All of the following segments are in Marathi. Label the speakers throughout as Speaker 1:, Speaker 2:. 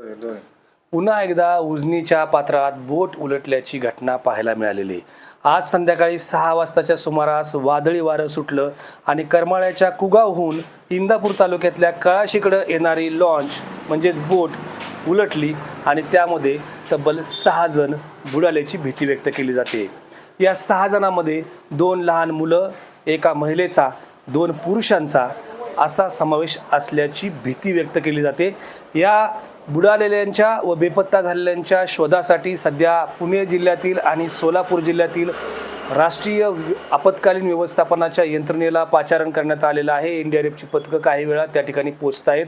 Speaker 1: पुन्हा एकदा उजनीच्या पात्रात बोट उलटल्याची घटना पाहायला मिळालेली. आज संध्याकाळी सहा वाजताच्या सुमारास वादळी वारं सुटलं आणि करमाळ्याच्या कुगावहून इंदापूर तालुक्यातल्या कळाशीकडं येणारी लॉन्च म्हणजेच बोट उलटली आणि त्यामध्ये तब्बल सहा जण बुडाल्याची भीती व्यक्त केली जाते. या सहा जणांमध्ये दोन लहान मुलं एका महिलेचा दोन पुरुषांचा असा समावेश असल्याची भीती व्यक्त केली जाते. या बुडालेल्यांच्या व बेपत्ता झालेल्यांच्या शोधासाठी सध्या पुणे जिल्ह्यातील आणि सोलापूर जिल्ह्यातील राष्ट्रीय आपत्कालीन व्यवस्थापनाच्या यंत्रणेला पाचारण करण्यात आलेलं आहे. एनडीआरएफची पथकं काही वेळा त्या ठिकाणी पोचत आहेत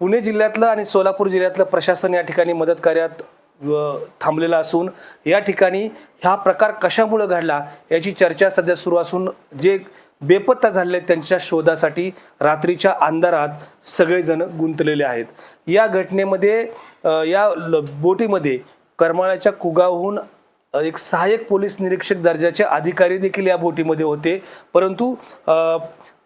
Speaker 1: पुणे जिल्ह्यातलं आणि सोलापूर जिल्ह्यातलं प्रशासन या ठिकाणी मदत कार्यात व थांबलेला असून या ठिकाणी हा प्रकार कशामुळे घडला याची चर्चा सध्या सुरू असून जे बेपत्ता झालेले त्यांच्या शोधासाठी रात्रीच्या अंधारात सगळेजण गुंतलेले आहेत. या घटनेमध्ये या ल- बोटीमध्ये करमाळ्याच्या कुगावहून एक सहाय्यक पोलीस निरीक्षक दर्जाचे अधिकारी देखील या बोटीमध्ये होते. परंतु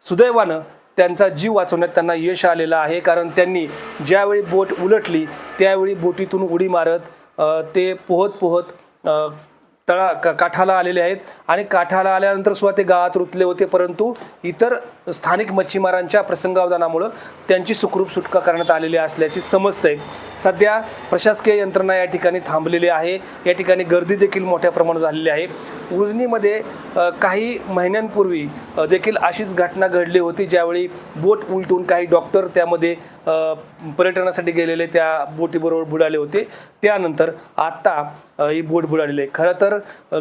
Speaker 1: सुदैवानं त्यांचा जीव वाचवण्यात त्यांना यश आलेलं आहे. कारण त्यांनी ज्यावेळी बोट उलटली त्यावेळी बोटीतून उडी मारत ते पोहत पोहत तळा का- काठाला आलेले आहेत. आणि काठाला आल्यानंतर सुद्धा ते गावात रुतले होते परंतु इतर स्थानिक मच्छीमारांच्या प्रसंगावधानामुळं त्यांची सुखरूप सुटका करण्यात आलेली असल्याची आहे सध्या प्रशासकीय यंत्रणा या ठिकाणी थांबलेली आहे. या ठिकाणी गर्दी देखील मोठ्या प्रमाणात झालेली आहे. उजनीमध्ये काही महिन्यांपूर्वी देखील अशीच घटना घडली होती ज्यावेळी बोट उलटून काही डॉक्टर त्यामध्ये पर्यटनासाठी गेलेले त्या बोटीबरोबर बुडाले होते. त्यानंतर आत्ता ही बोट बुडालेली आहे. खरं तर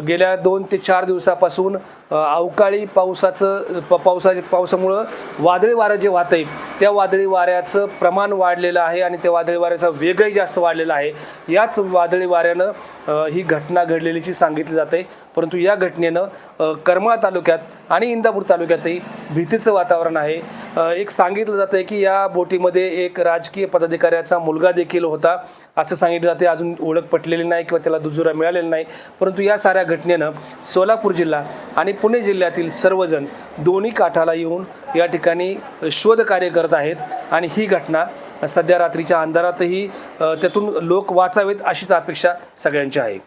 Speaker 1: गेल्या दोन ते चार दिवसापासून अवकाळी पावसाचं प पावसाच्या पावसामुळं वादळी वारं जे वाहत आहे त्या वादळी वाऱ्याचं प्रमाण वाढलेलं आहे आणि त्या वादळी वाऱ्याचा वेगही जास्त वाढलेला आहे. याच वादळी वाऱ्यानं ही घटना घडलेलीची सांगितली जाते परंतु या घटनेनं अ, करमाळ तालुक्यात आणि इंदापूर तालुक्यातही भीतीचं वातावरण आहे. एक सांगितलं जातं आहे की या बोटीमध्ये एक राजकीय पदाधिकाऱ्याचा मुलगा देखील होता. असं सांगितलं जाते अजून ओळख पटलेली नाही किंवा त्याला दुजुरा मिळालेला नाही. परंतु या साऱ्या घटनेनं सोलापूर जिल्हा आणि पुणे जिल्ह्यातील सर्वजण दोन्ही काठाला येऊन या ठिकाणी शोध कार्य करत आहेत. आणि ही घटना सध्या रात्रीच्या अंधारातही त्यातून लोक वाचावेत अशीच अपेक्षा सगळ्यांची आहे.